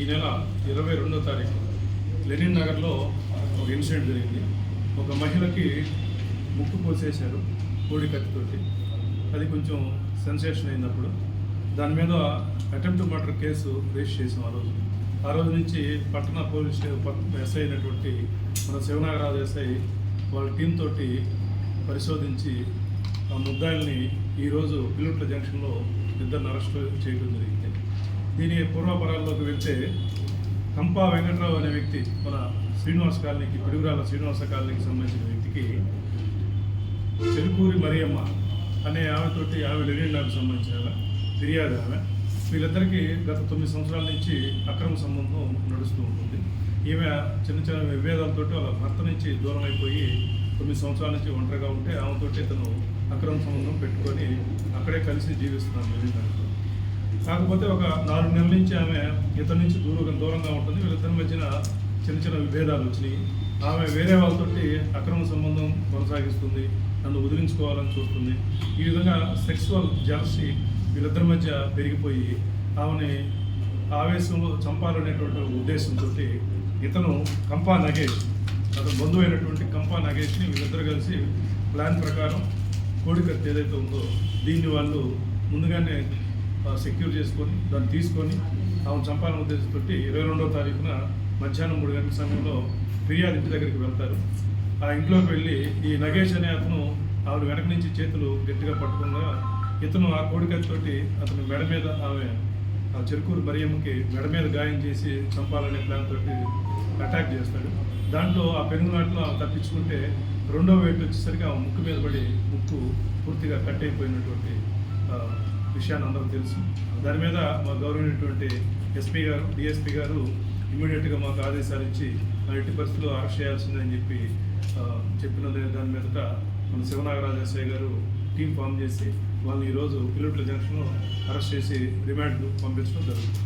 ఈ నెల ఇరవై రెండో తారీఖు లెనిన్ నగర్లో ఒక ఇన్సిడెంట్ జరిగింది. ఒక మహిళకి ముక్కు పోసేశారు కోడి కత్తితోటి. అది కొంచెం సెన్సేషన్ అయినప్పుడు దాని మీద అటెంప్ట్ మర్డర్ కేసు రిజిస్టర్ చేసాం ఆ రోజు. ఆ రోజు నుంచి పట్టణ పోలీస్ ఎస్ఐ అయినటువంటి మన శివనాగరాజు ఎస్ఐ వాళ్ళ టీం తోటి పరిశోధించి ఆ ముద్దాయిల్ని ఈరోజు పిలుట్ల జంక్షన్లో ఇద్దరిని అరెస్ట్ చేయడం జరిగింది. దీని పూర్వపరాల్లోకి వెళ్తే కంపా వెంకట్రావు అనే వ్యక్తి మన శ్రీనివాస కాలనీకి పిడుగురాల శ్రీనివాస కాలనీకి సంబంధించిన వ్యక్తికి చెరుకూరి మరియమ్మ అనే ఆమెతోటి ఆమె లెనిన్లకు సంబంధించిన ఫిర్యాదు ఆమె. వీళ్ళిద్దరికీ గత తొమ్మిది సంవత్సరాల నుంచి అక్రమ సంబంధం నడుస్తూ ఉంటుంది. ఈమె చిన్న చిన్న విభేదాలతో వాళ్ళ భర్త నుంచి దూరం అయిపోయి తొమ్మిది సంవత్సరాల నుంచి ఒంటరిగా ఉంటే ఆమెతోటి ఇతను అక్రమ సంబంధం పెట్టుకొని అక్కడే కలిసి జీవిస్తున్నాను లెనిన్లకు కాకపోతే ఒక నాలుగు నెలల నుంచి ఆమె ఇతని నుంచి దూరంగా దూరంగా ఉంటుంది. వీళ్ళిద్దరి మధ్యన చిన్న చిన్న విభేదాలు వచ్చినాయి. ఆమె వేరే వాళ్ళతోటి అక్రమ సంబంధం కొనసాగిస్తుంది. నన్ను వదిలించుకోవాలని చూస్తుంది. ఈ విధంగా సెక్సువల్ జలసీ వీళ్ళిద్దరి మధ్య పెరిగిపోయి ఆమెని ఆవేశంలో చంపాలనేటువంటి ఉద్దేశంతో ఇతను కంపా నగేష్ అతను బంధువు అయినటువంటి కంపా నగేష్ని వీళ్ళిద్దరు కలిసి ప్లాన్ ప్రకారం కోడికత్తి ఏదైతే ఉందో దీన్ని వాళ్ళు ముందుగానే సెక్యూర్ చేసుకొని దాన్ని తీసుకొని ఆమెను చంపాలనే ఉద్దేశంతో ఇరవై రెండవ తారీఖున మధ్యాహ్నం మూడు గంటల సమయంలో ఫిర్యాదు ఇంటి దగ్గరికి వెళ్తారు. ఆ ఇంట్లోకి వెళ్ళి ఈ నగేష్ అనే అతను ఆవిడ వెనక నుంచి చేతులు గట్టిగా పట్టుకుండా ఇతను ఆ కోడికతోటి అతను మెడ మీద ఆమె ఆ చెరుకూరు మరియమ్మకి మెడ మీద గాయం చేసి చంపాలనే ప్లాన్ తోటి అటాక్ చేస్తాడు. దాంట్లో ఆ పెనుగునాట్లో ఆమె తప్పించుకుంటే రెండో వెయిట్ వచ్చేసరికి ఆమె ముక్కు మీద పడి ముక్కు పూర్తిగా కట్ అయిపోయినటువంటి విషయాన్ని అందరూ తెలుసు. దాని మీద మా గౌరవమైనటువంటి ఎస్పీ గారు డిఎస్పీ గారు ఇమీడియట్గా మాకు ఆదేశాలు ఇచ్చి ఆ ఎట్టి పరిస్థితుల్లో అరెస్ట్ చేయాల్సిందని చెప్పి చెప్పిన దాని మీదట మన శివనాగరాజ ఎస్ఐ గారు టీం ఫామ్ చేసి వాళ్ళని ఈరోజు పిలుట్ల జంక్షన్లో అరెస్ట్ చేసి రిమాండ్ పంపించడం జరుగుతుంది.